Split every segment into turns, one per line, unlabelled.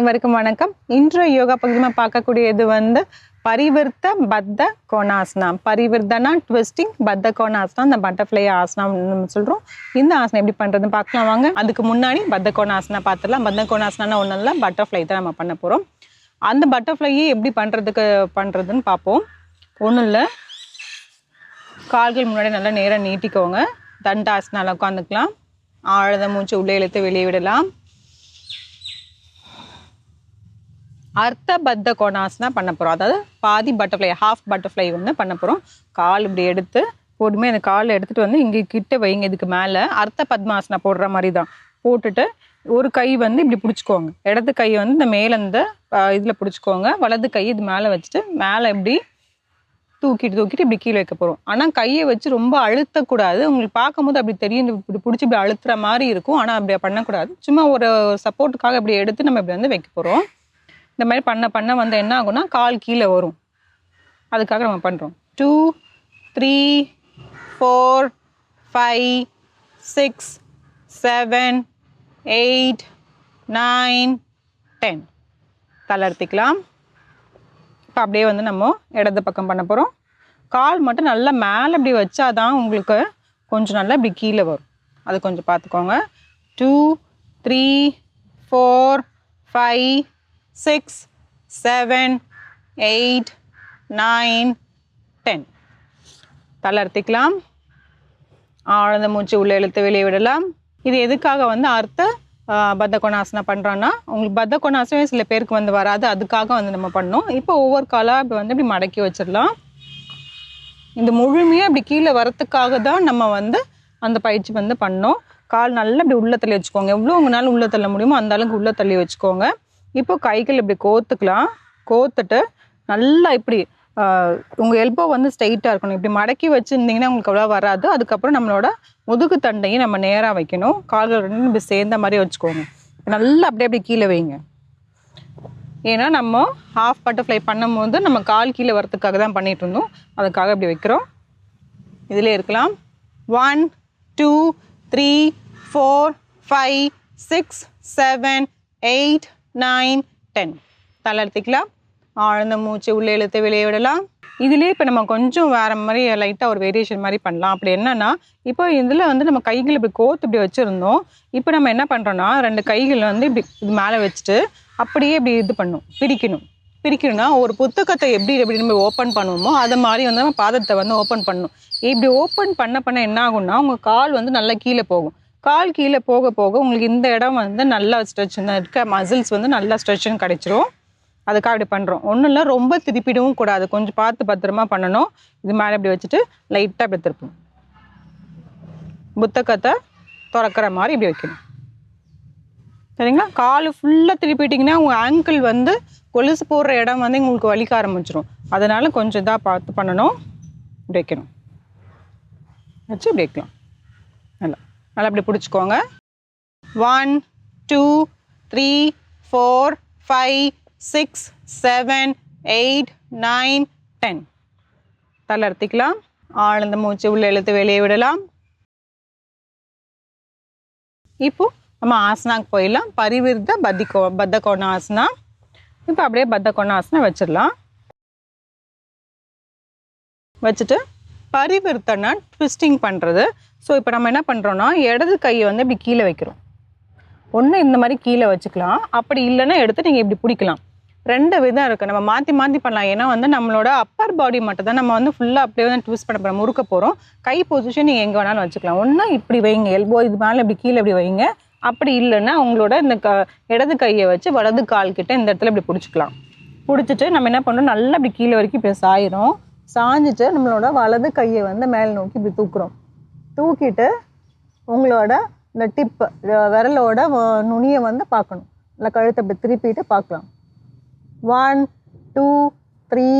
அனைவருக்கும் வணக்கம். இன்று யோகா பகுதியில் பார்க்கக்கூடியது வந்து பரிவிர்த்த பத்த கோணாசனா. பரிவர்த்தனா ட்விஸ்டிங் பத்த கோணாசனா. அந்த பட்டர்ஃப்ளை ஆசனம் சொல்கிறோம் இந்த ஆசனம் எப்படி பண்ணுறதுன்னு பார்க்கலாம் வாங்க. அதுக்கு முன்னாடி பத்த கோணாசனா பார்த்துடலாம். பத்த கோணாசனா ஒன்றும் இல்லை. பட்டர்ஃப்ளை தான் நம்ம பண்ண போகிறோம் அந்த பட்டர்ஃப்ளையே எப்படி பண்ணுறதுக்கு பண்ணுறதுன்னு பார்ப்போம். ஒன்றும் இல்லை. கால்கள் முன்னாடி நல்லா நேராக நீட்டிக்கோங்க. தண்டாசனால உட்காந்துக்கலாம் ஆழத மூச்சு உள்ளே இழுத்து வெளியே விடலாம். அர்த்த பத்த கோணாசனா பண்ண போகிறோம் அதாவது பாதி பட்டர்ஃப்ளை ஹாஃப் பட்டர்ஃப்ளை வந்து பண்ண போகிறோம் கால் இப்படி எடுத்து பொறுமையாக அந்த காலை எடுத்துகிட்டு வந்து இங்கே கிட்ட வைங்க இதுக்கு மேலே அர்த்த பத்மாசனா போடுற மாதிரி தான் போட்டுட்டு ஒரு கை வந்து இப்படி பிடிச்சிக்கோங்க. இடது கை வந்து இந்த மேலே இந்த இதில் பிடிச்சிக்கோங்க. வலது கை இது மேலே வச்சுட்டு மேலே இப்படி தூக்கிட்டு தூக்கிட்டு இப்படி கீழே வைக்க போகிறோம் ஆனால் கையை வச்சு ரொம்ப அழுத்தக்கூடாது. உங்களுக்கு பார்க்கும்போது அப்படி தெரியும் இப்படி பிடிச்சி இப்படி அழுத்துற மாதிரி இருக்கும். ஆனால் அப்படி பண்ணக்கூடாது. சும்மா ஒரு சப்போர்ட்டுக்காக இப்படி எடுத்து நம்ம இப்படி வந்து வைக்க போகிறோம் இந்த மாதிரி பண்ண பண்ண வந்து என்ன ஆகும்னா கால் கீழே வரும். அதுக்காக நம்ம பண்ணுறோம் two three four five six seven eight nine ten தளர்த்திக்கலாம் இப்போ அப்படியே வந்து நம்ம இடது பக்கம் பண்ண போகிறோம் கால் மட்டும் நல்லா மேலே இப்படி வச்சாதான் உங்களுக்கு கொஞ்சம் நல்லா இப்படி கீழே வரும். அது கொஞ்சம் பார்த்துக்கோங்க. Two three four five six seven eight nine ten தளர்த்திக்கலாம் ஆழ்ந்த மூச்சு உள்ளே இழுத்து வெளியே விடலாம். இது எதுக்காக வந்து அர்த்த பத்த கொணாசனம் பண்ணுறோன்னா உங்களுக்கு பத்த கொணாசனமே சில பேருக்கு வந்து வராது. அதுக்காக வந்து நம்ம பண்ணோம். இப்போ ஒவ்வொரு காலாக இப்படி வந்து இப்படி மடக்கி வச்சிடலாம். இந்த முழுமையாக இப்படி கீழே வரத்துக்காக தான் நம்ம வந்து அந்த பயிற்சி வந்து பண்ணோம். கால் நல்லா இப்படி உள்ள தள்ளி வச்சுக்கோங்க. எவ்வளோ உங்களால் உள்ள தள்ள முடியுமோ அந்த அளவுக்கு உள்ள தள்ளி வச்சுக்கோங்க. இப்போ கைகள் இப்படி கோத்துக்கலாம். கோத்துட்டு நல்லா இப்படி உங்கள் எல்போ வந்து ஸ்ட்ரைட்டாக இருக்கணும். இப்படி மடக்கி வச்சுருந்தீங்கன்னா உங்களுக்கு அவ்வளோ வராது. அதுக்கப்புறம் நம்மளோட முதுகு தண்டையும் நம்ம நேராக வைக்கணும். கால்கள் ரெண்டும் இப்படி சேர்ந்த மாதிரி வச்சுக்கோங்க. நல்லா அப்படியே அப்படி கீழே வைங்க. ஏன்னா நம்ம ஹாஃப் பட்டர்ஃப்ளை பண்ணும்போது நம்ம கால் கீழே வரத்துக்காக தான் பண்ணிட்டு இருந்தோம். அதுக்காக இப்படி வைக்கிறோம். இதிலே இருக்கலாம். One two three four five six seven eight nine ten தளர்த்திக்கலாம் ஆழ்ந்த மூச்சு உள்ளே இழுத்து வெளியே விடலாம். இதுலேயே இப்போ நம்ம கொஞ்சம் வேறு மாதிரி லைட்டாக ஒரு வேரியேஷன் மாதிரி பண்ணலாம். அப்படி என்னென்னா இப்போ இதில் வந்து நம்ம கைகள் இப்படி கோத்து இப்படி வச்சுருந்தோம். இப்போ நம்ம என்ன பண்ணுறோன்னா ரெண்டு கைகள் வந்து இப்படி இது மேலே வச்சுட்டு அப்படியே இப்படி இது பண்ணும். பிரிக்கணும். பிரிக்கணும்னா ஒரு புத்தகத்தை எப்படி எப்படி நம்ம ஓப்பன் பண்ணுவோமோ அது மாதிரி வந்து நம்ம பாதத்தை வந்து ஓப்பன் பண்ணணும். இப்படி ஓப்பன் பண்ண பண்ண என்ன ஆகும்னா உங்கள் கால் வந்து நல்லா கீழே போகும். கால் கீழே போக போக உங்களுக்கு இந்த இடம் வந்து நல்லா ஸ்ட்ரெச்சுன்னு இருக்க மசில்ஸ் வந்து நல்லா ஸ்ட்ரெச்சுன்னு கிடைச்சிரும். அதுக்காக அப்படி பண்ணுறோம் ஒன்றும் இல்லை ரொம்ப திருப்பிடவும் கூடாது. கொஞ்சம் பார்த்து பத்திரமா பண்ணணும். இது மேலே இப்படி வச்சுட்டு லைட்டாக இப்படி திருப்பணும். புத்தகத்தை திறக்கிற மாதிரி இப்படி வைக்கணும். சரிங்களா? கால் ஃபுல்லாக திருப்பிட்டிங்கன்னா உங்கள் ஆங்கிள் வந்து கொலுசு போடுற இடம் வந்து உங்களுக்கு வலிக்க ஆரம்பிச்சிடும் அதனால் கொஞ்சம் இதாக பார்த்து பண்ணணும். இப்படி வைக்கணும். வச்சு இப்படி வைக்கலாம். நல்லா. நல்லா இப்படி பிடிச்சிக்கோங்க. One two three four five six seven eight nine ten தளர்த்திக்கலாம் ஆழ்ந்த மூச்சு உள்ள இழுத்து வெளியே விடலாம். இப்போ நம்ம ஆசனாக்கு போயிடலாம். பரிவிருத்த பத்திகோ பத்த கோண ஆசனா இப்போ அப்படியே பத்த கோண ஆசனா வச்சிடலாம். வச்சுட்டு பரிவர்த்தனை ட்விஸ்டிங் பண்ணுறது ஸோ இப்போ நம்ம என்ன பண்ணுறோன்னா இடது கையை வந்து இப்படி கீழே வைக்கிறோம். ஒன்று இந்த மாதிரி கீழே வச்சுக்கலாம். அப்படி இல்லைன்னா எடுத்து நீங்கள் இப்படி பிடிக்கலாம். ரெண்டு விதம் இருக்குது நம்ம மாற்றி மாற்றி பண்ணலாம். ஏன்னா வந்து நம்மளோட அப்பர் பாடி மட்டும் தான் நம்ம வந்து ஃபுல்லாக அப்படியே வந்து ட்விஸ்ட் பண்ண போகிறோம் முறுக்க போகிறோம் கை பொசிஷன் நீங்கள் எங்கே வேணாலும் வச்சுக்கலாம். ஒன்றா இப்படி வைங்க. எல்போ இது மேலே இப்படி கீழே இப்படி வைங்க. அப்படி இல்லைன்னா உங்களோட இந்த க இடது கையை வச்சு வலது கால் கிட்ட இந்த இடத்துல இப்படி பிடிச்சிக்கலாம். பிடிச்சிட்டு நம்ம என்ன பண்ணுறோம் நல்லா இப்படி கீழே வரைக்கும் இப்படி சாயிரும். சாஞ்சிட்டு நம்மளோட வலது கையை வந்து மேல் நோக்கி இப்படி தூக்குறோம். தூக்கிட்டு உங்களோட இந்த டிப்பு விரலோட நுனியை வந்து பார்க்கணும். இல்லை கழுத்தை இப்படி திருப்பிட்டு பார்க்கலாம். One two three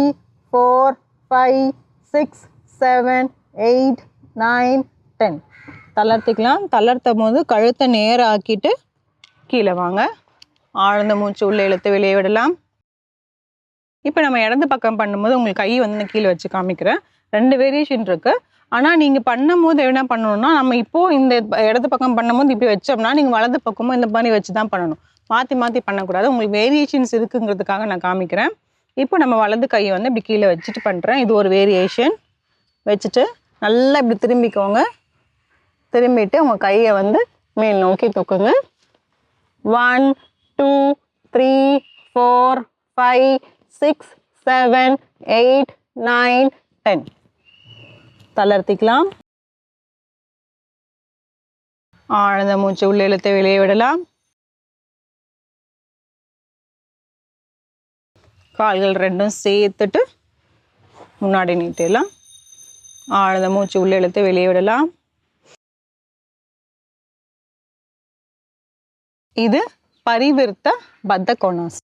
four five six seven eight nine ten தளர்த்திக்கலாம். தளர்த்தும் போது கழுத்தை நேராக்கிட்டு கீழே வாங்க. ஆழ்ந்த மூச்சு உள்ளே இழுத்து வெளியே விடலாம். இப்போ நம்ம இடது பக்கம் பண்ணும்போது உங்களுக்கு கை வந்து நான் கீழே வச்சு காமிக்கிறேன். ரெண்டு வேரியேஷன் இருக்குது ஆனால் நீங்கள் பண்ணும்போது என்ன பண்ணணும்னா நம்ம இப்போது இந்த இடது பக்கம் பண்ணும்போது இப்படி வச்சோம்னா நீங்கள் வலது பக்கமும் இந்த மாதிரி வச்சு தான் பண்ணணும். மாற்றி மாற்றி பண்ணக்கூடாது. உங்களுக்கு வேரியேஷன்ஸ் இருக்குங்கிறதுக்காக நான் காமிக்கிறேன். இப்போ நம்ம வலது கையை வந்து இப்படி கீழே வச்சுட்டு பண்ணுறேன் இது ஒரு வேரியேஷன் வச்சுட்டு நல்லா இப்படி திரும்பிக்கோங்க. திரும்பிட்டு உங்கள் கையை வந்து மேல் நோக்கி தூக்குங்க. One two three four five six seven eight nine ten தளர்த்திக்கலாம். ஆழ்ந்த மூச்சு உள்ள இழுத்து வெளியே விடலாம். கால்கள் ரெண்டும் சேர்த்துட்டு முன்னாடி நீட்டிடலாம். ஆழ்ந்த மூச்சு உள்ள இழுத்து வெளியே விடலாம். இது பரிவிர்த்த பத்த கோணாஸ்.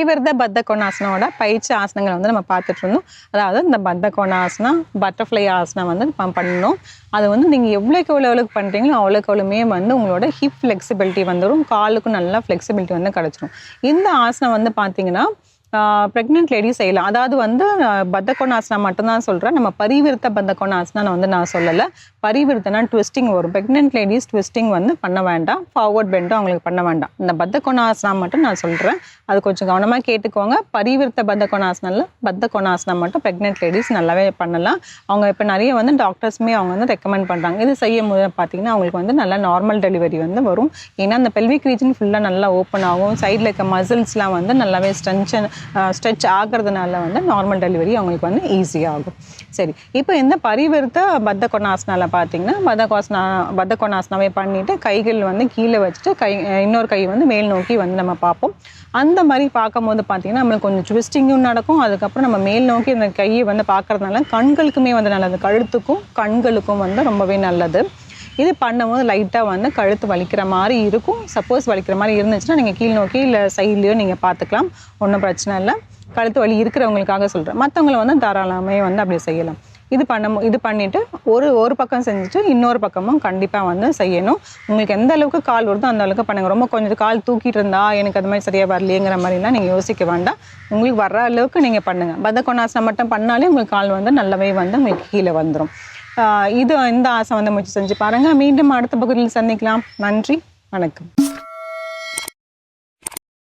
பரிவர்த்த பத்த கோணாசனோட பயிற்சி ஆசனங்களை வந்து நம்ம பார்த்துட்டு இருந்தோம். அதாவது இந்த பத்த கோணாசனம் பட்டர்ஃப்ளை ஆசனம் வந்து நம்ம பண்ணணும். அது வந்து நீங்கள் எவ்வளோக்கு எவ்வளோ எவ்வளோக்கு பண்ணுறீங்களோ அவ்வளோக்கு அவ்வளோமே வந்து உங்களோட ஹிப் ஃப்ளெக்சிபிலிட்டி வந்துடும் காலுக்கும் நல்லா ஃப்ளெக்சிபிலிட்டி வந்து கிடச்சிரும். இந்த ஆசனம் வந்து பார்த்தீங்கன்னா ப்ரெக்னென்ட் லேடிஸ் செய்யலாம். அதாவது வந்து பத்தகோணாசனா மட்டும்தான் சொல்கிறேன் நம்ம பரிவிருத்த பத்தகோணாசனா நான் வந்து நான் சொல்லலை. பரிவிருத்தனா ட்விஸ்டிங் வரும். ப்ரெக்னென்ட் லேடிஸ் ட்விஸ்டிங் வந்து பண்ண வேண்டாம். ஃபார்வர்ட் பெண்டும் அவங்களுக்கு பண்ண வேண்டாம். இந்த பத்தகோணாசனா மட்டும் நான் சொல்கிறேன் அது கொஞ்சம் கவனமாக கேட்டுக்கோங்க. பரிவிருத்த பத்தகோணாசனில் பத்தகோணாசனா மட்டும் ப்ரெக்னென்ட் லேடிஸ் நல்லாவே பண்ணலாம். அவங்க இப்போ நிறைய வந்து டாக்டர்ஸுமே அவங்க வந்து ரெக்கமெண்ட் பண்ணுறாங்க இது செய்யும் போது பார்த்தீங்கன்னா அவங்களுக்கு வந்து நல்லா நார்மல் டெலிவரி வந்து வரும். ஏன்னா அந்த பெல்விக் ரீஜன் ஃபுல்லாக நல்லா ஓப்பன் ஆகும். சைடில் இருக்க மசில்ஸ்லாம் வந்து நல்லாவே ஸ்ட்ரென்ச்சன் ஸ்ட்ரெச் ஆகிறதுனால வந்து நார்மல் டெலிவரி அவங்களுக்கு வந்து ஈஸியாகும் சரி இப்போ இந்த பரிவர்த்த பத்த கொணாசனால பார்த்தீங்கன்னா பத்த கோசனா பத்த கொணாசனாவே பண்ணிவிட்டு கைகள் வந்து கீழே வச்சுட்டு கை இன்னொரு கை வந்து மேல் நோக்கி வந்து நம்ம பார்ப்போம். அந்த மாதிரி பார்க்கும்போது பார்த்தீங்கன்னா நம்மளுக்கு கொஞ்சம் ட்விஸ்டிங்கும் நடக்கும். அதுக்கப்புறம் நம்ம மேல் நோக்கி அந்த கையை வந்து பார்க்கறதுனால கண்களுக்குமே வந்து நல்லது. கழுத்துக்கும் கண்களுக்கும் வந்து ரொம்பவே நல்லது. இது பண்ணும்போது லைட்டாக வந்து கழுத்து வலிக்கிற மாதிரி இருக்கும். சப்போஸ் வலிக்கிற மாதிரி இருந்துச்சுன்னா நீங்கள் கீழ் நோக்கி இல்லை சைட்லேயோ நீங்கள் பார்த்துக்கலாம். ஒன்றும் பிரச்சனை இல்லை. கழுத்து வலி இருக்கிறவங்களுக்காக சொல்கிறேன் மற்றவங்கள வந்து தாராளமே வந்து அப்படி செய்யலாம். இது பண்ண இது பண்ணிவிட்டு ஒரு ஒரு பக்கம் செஞ்சுட்டு இன்னொரு பக்கமும் கண்டிப்பாக வந்து செய்யணும். உங்களுக்கு எந்த அளவுக்கு கால் வருதோ அந்த அளவுக்கு பண்ணுங்கள் ரொம்ப கொஞ்சம் கால் தூக்கிட்டு இருந்தா எனக்கு அது மாதிரி சரியாக வரலையேங்கிற மாதிரிலாம் நீங்கள் யோசிக்க வேண்டாம். உங்களுக்கு வர்ற அளவுக்கு நீங்கள் பண்ணுங்கள் பதக்கொண்டாசனம் மட்டும் பண்ணாலே உங்களுக்கு கால் வந்து நல்லாவே வந்து உங்களுக்கு கீழே வந்துடும் இது இந்த ஆசை வந்து முயற்சி செஞ்சு பாருங்கள் மீண்டும் அடுத்த பகுதியில் சந்திக்கலாம். நன்றி. வணக்கம்.